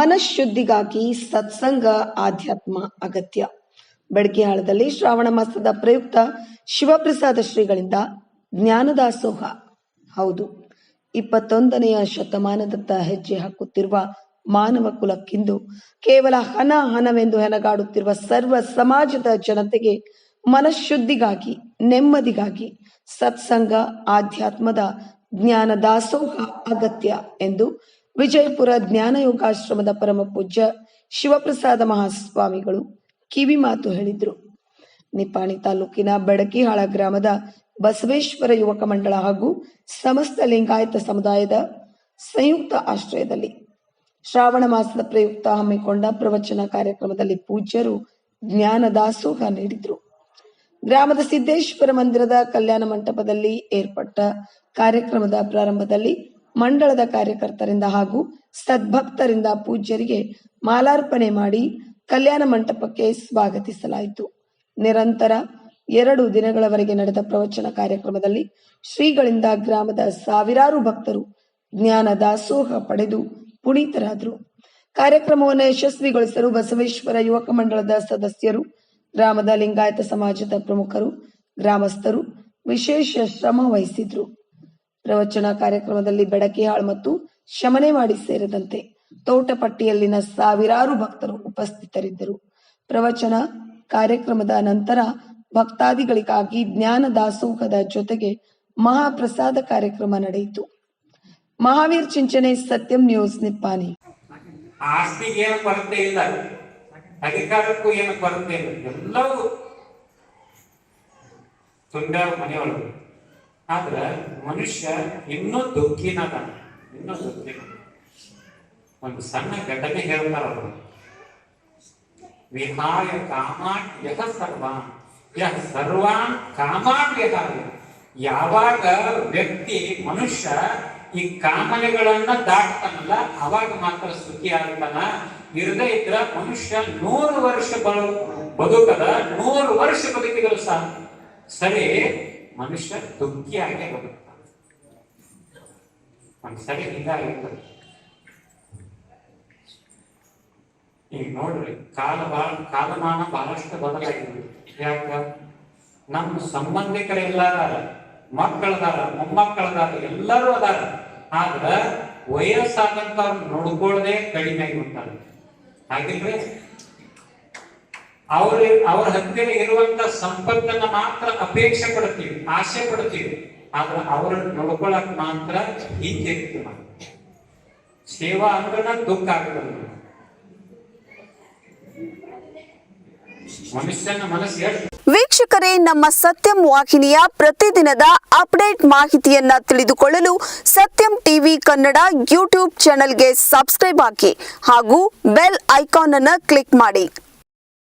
ಮನಃಶುದ್ಧಿಗಾಗಿ ಸತ್ಸಂಗ ಆಧ್ಯಾತ್ಮ ಅಗತ್ಯ. ಬೆಳಕಿಹಾಳದಲ್ಲಿ ಶ್ರಾವಣ ಮಾಸದ ಪ್ರಯುಕ್ತ ಶಿವಪ್ರಸಾದ ಶ್ರೀಗಳಿಂದ ಜ್ಞಾನದಾಸೋಹ. ಹೌದು, ಇಪ್ಪತ್ತೊಂದನೆಯ ಶತಮಾನದತ್ತ ಹೆಜ್ಜೆ ಹಾಕುತ್ತಿರುವ ಮಾನವ ಕುಲಕ್ಕಿಂದು ಕೇವಲ ಹಣ ಹಣವೆಂದು ಹೆಣಗಾಡುತ್ತಿರುವ ಸರ್ವ ಸಮಾಜದ ಜನತೆಗೆ ಮನಃಶುದ್ಧಿಗಾಗಿ, ನೆಮ್ಮದಿಗಾಗಿ ಸತ್ಸಂಗ ಆಧ್ಯಾತ್ಮದ ಜ್ಞಾನ ದಾಸೋಹ ಅಗತ್ಯ ಎಂದು ವಿಜಯಪುರ ಜ್ಞಾನ ಯೋಗಾಶ್ರಮದ ಪರಮ ಪೂಜ್ಯ ಶಿವಪ್ರಸಾದ ಮಹಾಸ್ವಾಮಿಗಳು ಕಿವಿ ಮಾತು ಹೇಳಿದ್ರು. ನಿಪ್ಪಾಣಿ ತಾಲೂಕಿನ ಬಡಕಿಹಾಳ ಗ್ರಾಮದ ಬಸವೇಶ್ವರ ಯುವಕ ಮಂಡಳ ಹಾಗೂ ಸಮಸ್ತ ಲಿಂಗಾಯತ ಸಮುದಾಯದ ಸಂಯುಕ್ತ ಆಶ್ರಯದಲ್ಲಿ ಶ್ರಾವಣ ಮಾಸದ ಪ್ರಯುಕ್ತ ಹಮ್ಮಿಕೊಂಡ ಪ್ರವಚನ ಕಾರ್ಯಕ್ರಮದಲ್ಲಿ ಪೂಜ್ಯರು ಜ್ಞಾನ ದಾಸೋಹ ನೀಡಿದ್ರು. ಗ್ರಾಮದ ಸಿದ್ದೇಶ್ವರ ಮಂದಿರದ ಕಲ್ಯಾಣ ಮಂಟಪದಲ್ಲಿ ಏರ್ಪಟ್ಟ ಕಾರ್ಯಕ್ರಮದ ಪ್ರಾರಂಭದಲ್ಲಿ ಮಂಡಳದ ಕಾರ್ಯಕರ್ತರಿಂದ ಹಾಗೂ ಸದ್ಭಕ್ತರಿಂದ ಪೂಜ್ಯರಿಗೆ ಮಾಲಾರ್ಪಣೆ ಮಾಡಿ ಕಲ್ಯಾಣ ಮಂಟಪಕ್ಕೆ ಸ್ವಾಗತಿಸಲಾಯಿತು. ನಿರಂತರ ಎರಡು ದಿನಗಳವರೆಗೆ ನಡೆದ ಪ್ರವಚನ ಕಾರ್ಯಕ್ರಮದಲ್ಲಿ ಶ್ರೀಗಳಿಂದ ಗ್ರಾಮದ ಸಾವಿರಾರು ಭಕ್ತರು ಜ್ಞಾನ ದಾಸೋಹ ಪಡೆದು ಪುನೀತರಾದರು. ಕಾರ್ಯಕ್ರಮವನ್ನು ಯಶಸ್ವಿಗೊಳಿಸಲು ಬಸವೇಶ್ವರ ಯುವಕ ಮಂಡಳದ ಸದಸ್ಯರು, ಗ್ರಾಮದ ಲಿಂಗಾಯತ ಸಮಾಜದ ಪ್ರಮುಖರು, ಗ್ರಾಮಸ್ಥರು ವಿಶೇಷ ಶ್ರಮ ವಹಿಸಿದ್ರು. ಪ್ರವಚನ ಕಾರ್ಯಕ್ರಮದಲ್ಲಿ ಬೆಡಕಿಹಾಳ್ ಮತ್ತು ಶಮನೆ ಮಾಡಿ ಸೇರಿದಂತೆ ತೋಟಪಟ್ಟಿಯಲ್ಲಿನ ಸಾವಿರಾರು ಭಕ್ತರು ಉಪಸ್ಥಿತರಿದ್ದರು. ಪ್ರವಚನ ಕಾರ್ಯಕ್ರಮದ ನಂತರ ಭಕ್ತಾದಿಗಳಿಗಾಗಿ ಜ್ಞಾನ ದಾಸೋಹದ ಜೊತೆಗೆ ಮಹಾಪ್ರಸಾದ ಕಾರ್ಯಕ್ರಮ ನಡೆಯಿತು. ಮಹಾವೀರ್ ಚಿಂಚನೆ, ಸತ್ಯಂ ನ್ಯೂಸ್, ನಿಪ್ಪಾನಿ. ಆಸ್ತಿಗೆ ಏನು ಕೊರತೆ ಇಲ್ಲ. ಅಧಿಕಾರಕ್ಕೂ ಏನು ಕೊರತೆ ಇಲ್ಲ. ಎಲ್ಲವೂ ತುಂಡ ಮನೆಯೊಳಗೆ. ಆದ್ರ ಮನುಷ್ಯ ಇನ್ನೂ ದುಃಖಿನದ ಇನ್ನೂ ದುಃಖಿನ ಒಂದು ಸಣ್ಣ ಘಟನೆ ಹೇಳ್ತಾರ ಅವರು. ವಿಹಾಯ ಕಾಮಾನ್ ಯಹ ಸರ್ವಾನ್ ಯಹ ಸರ್ವಾನ್ ಕಾಮಾನ್ ಯಾವಾಗ ವ್ಯಕ್ತಿ ಮನುಷ್ಯ ಈ ಕಾಮನೆಗಳನ್ನ ದಾಟ್ತಾನಲ್ಲ, ಅವಾಗ ಮಾತ್ರ ಸುಖಿ ಆಗ್ತಾನ? ಇರದೇ ಇದ್ರ ಮನುಷ್ಯ ನೂರು ವರ್ಷ ಬದುಕದ ನೂರು ವರ್ಷ ಬದುಕಿದ್ರು ಸಹ. ಸರಿ ಮನುಷ್ಯ ದುಃಖಿಯಾಗಿ ಬದುಕ್ತಾನ ಒಂದ್ ಸರಿ ಹಿಂಗಾಗಿರ್ತದೆ ಈಗ ನೋಡ್ರಿ, ಕಾಲ ಬಾಳ ಕಾಲಮಾನ ಬಹಳಷ್ಟು ಬದಲಾಗಿದೆ ಯಾಕ? ನಮ್ಮ ಸಂಬಂಧಿಕರೆಲ್ಲ ಅದಾರ ಮಕ್ಕಳದಾರ ಮೊಮ್ಮಕ್ಕಳದಾರ ಎಲ್ಲರೂ ಅದಾರ. ಆದ್ರ ವಯಸ್ಸಾದಂತ ನೋಡ್ಕೊಳ್ಳದೆ ಕಡಿಮೆ ಆಗಿರ್ತಾರೆ ಹಾಗಿಲ್ರಿ ಅವ್ರ ಅವ್ರ ಹತ್ತಿರ ಇರುವಂತ ಸಂಪತ್ತನ್ನ ಮಾತ್ರ ಅಪೇಕ್ಷೆ ಪಡ್ತೀವಿ, ಆಸೆ ಪಡ್ತೀವಿ. ಆದ್ರೆ ಅವ್ರನ್ನ ನೋಡ್ಕೊಳಕ್ ಮಾತ್ರ ಹೀಗೆ ಸೇವಾ ಅಂದ್ರೆ ದುಃಖ ಆಗ್ತದೆ. ವೀಕ್ಷಕರೇ, ನಮ್ಮ ಸತ್ಯಂ ವಾಹಿನಿಯ ಪ್ರತಿದಿನದ ಅಪ್ಡೇಟ್ ಮಾಹಿತಿಯನ್ನ ತಿಳಿದುಕೊಳ್ಳಲು ಸತ್ಯಂ ಟಿವಿ ಕನ್ನಡ ಯೂಟ್ಯೂಬ್ ಚಾನೆಲ್ಗೆ ಸಬ್ಸ್ಕ್ರೈಬ್ ಹಾಕಿ ಹಾಗೂ ಬೆಲ್ ಐಕಾನ್ ಅನ್ನು ಕ್ಲಿಕ್ ಮಾಡಿ.